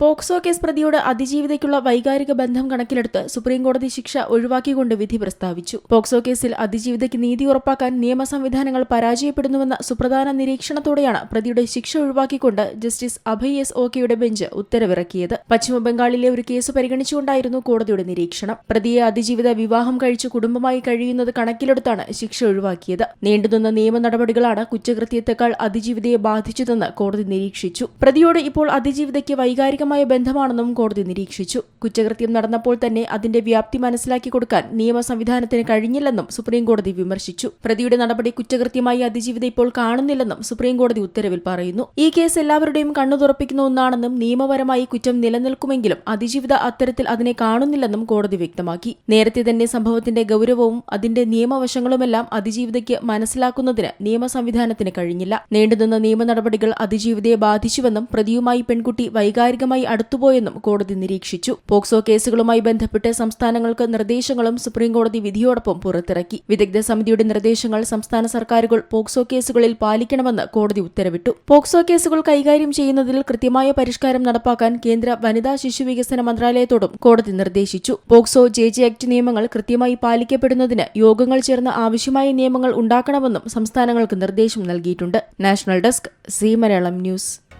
POCSO case പ്രതിയോട് അതിജീവിതയ്ക്കുള്ള വൈകാരിക ബന്ധം കണക്കിലെടുത്ത് സുപ്രീംകോടതി ശിക്ഷ ഒഴിവാക്കിക്കൊണ്ട് വിധി പ്രസ്താവിച്ചു. പോക്സോ കേസിൽ അതിജീവിതയ്ക്ക് നീതി ഉറപ്പാക്കാൻ നിയമ സംവിധാനങ്ങൾ പരാജയപ്പെടുന്നുവെന്ന സുപ്രധാന നിരീക്ഷണത്തോടെയാണ് പ്രതിയുടെ ശിക്ഷ ഒഴിവാക്കിക്കൊണ്ട് ജസ്റ്റിസ് അഭയ് എസ് ഓക്കെയുടെ ബെഞ്ച് ഉത്തരവിറക്കിയത്. പശ്ചിമബംഗാളിലെ ഒരു കേസ് പരിഗണിച്ചുകൊണ്ടായിരുന്നു കോടതിയുടെ നിരീക്ഷണം. പ്രതിയെ അതിജീവിത വിവാഹം കഴിച്ച് കുടുംബമായി കഴിയുന്നത് കണക്കിലെടുത്താണ് ശിക്ഷ ഒഴിവാക്കിയത്. നീണ്ടുനിന്ന നിയമ നടപടികളാണ് കുറ്റകൃത്യത്തെക്കാൾ അതിജീവിതയെ ബാധിച്ചതെന്ന് കോടതി നിരീക്ഷിച്ചു. പ്രതിയോട് ഇപ്പോൾ അതിജീവിതയ്ക്ക് വൈകാരികമായ ബന്ധമാണെന്നും കോടതി നിരീക്ഷിച്ചു. കുറ്റകൃത്യം നടന്നപ്പോൾ തന്നെ അതിന്റെ വ്യാപ്തി മനസ്സിലാക്കി കൊടുക്കാൻ നിയമ സംവിധാനത്തിന് കഴിഞ്ഞില്ലെന്നും സുപ്രീംകോടതി വിമർശിച്ചു. പ്രതിയുടെ നടപടി കുറ്റകൃത്യമായി അതിജീവിത ഇപ്പോൾ കാണുന്നില്ലെന്നും സുപ്രീംകോടതി ഉത്തരവിൽ പറയുന്നു. ഈ കേസ് എല്ലാവരുടെയും കണ്ണു തുറപ്പിക്കുന്ന ഒന്നാണെന്നും നിയമപരമായി കുറ്റം നിലനിൽക്കുമെങ്കിലും അതിജീവിത അത്തരത്തിൽ അതിനെ കാണുന്നില്ലെന്നും കോടതി വ്യക്തമാക്കി. നേരത്തെ തന്നെ സംഭവത്തിന്റെ ഗൌരവവും അതിന്റെ നിയമവശങ്ങളുമെല്ലാം അതിജീവിതയ്ക്ക് മനസ്സിലാക്കുന്നതിന് നിയമ സംവിധാനത്തിന് കഴിഞ്ഞില്ല. നീണ്ടുനിന്ന നിയമ നടപടികൾ അതിജീവിതയെ ബാധിച്ചുവെന്നും പ്രതിയുമായി പെൺകുട്ടി വൈകാരികമായി അടുത്തുപോയെന്നും കോടതി നിരീക്ഷിച്ചു. പോക്സോ കേസുകളുമായി ബന്ധപ്പെട്ട് സംസ്ഥാനങ്ങൾക്ക് നിർദ്ദേശങ്ങളും സുപ്രീംകോടതി വിധിയോടൊപ്പം പുറത്തിറക്കി. വിദഗ്ധ സമിതിയുടെ നിർദ്ദേശങ്ങൾ സംസ്ഥാന സർക്കാരുകൾ പോക്സോ കേസുകളിൽ പാലിക്കണമെന്ന് കോടതി ഉത്തരവിട്ടു. പോക്സോ കേസുകൾ കൈകാര്യം ചെയ്യുന്നതിൽ കൃത്യമായ പരിഷ്കാരം നടപ്പാക്കാൻ കേന്ദ്ര വനിതാ ശിശു വികസന മന്ത്രാലയത്തോടും കോടതി നിർദ്ദേശിച്ചു. പോക്സോ ജെ ജെ ആക്ട് നിയമങ്ങൾ കൃത്യമായി പാലിക്കപ്പെടുന്നതിന് യോഗങ്ങൾ ചേർന്ന് ആവശ്യമായ നിയമങ്ങൾ ഉണ്ടാക്കണമെന്നും സംസ്ഥാനങ്ങൾക്ക് നിർദ്ദേശം നൽകിയിട്ടുണ്ട്. National desk C Malayalam news.